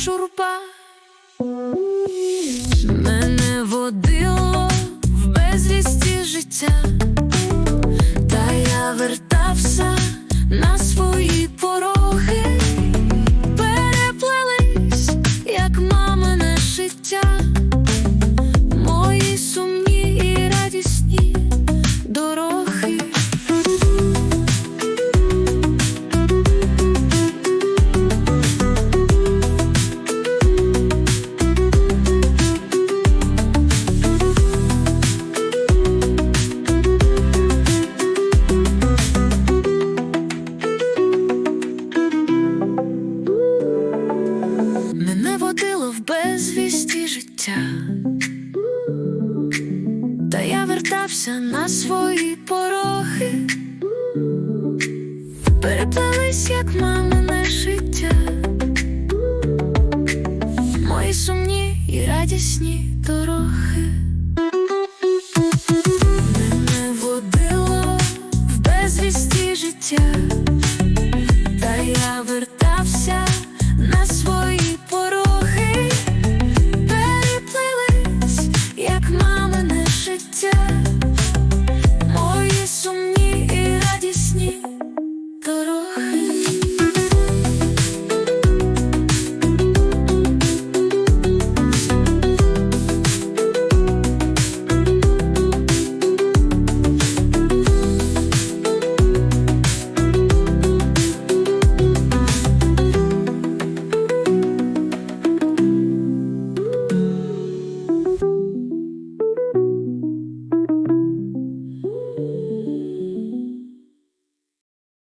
журба. Покило в безвісті життя, та я вертався на свої порохи, переплелись, як мамине життя, мої сумні і радісні дороги. Мене водило в безвісті життя, та я вертався на свої пороги.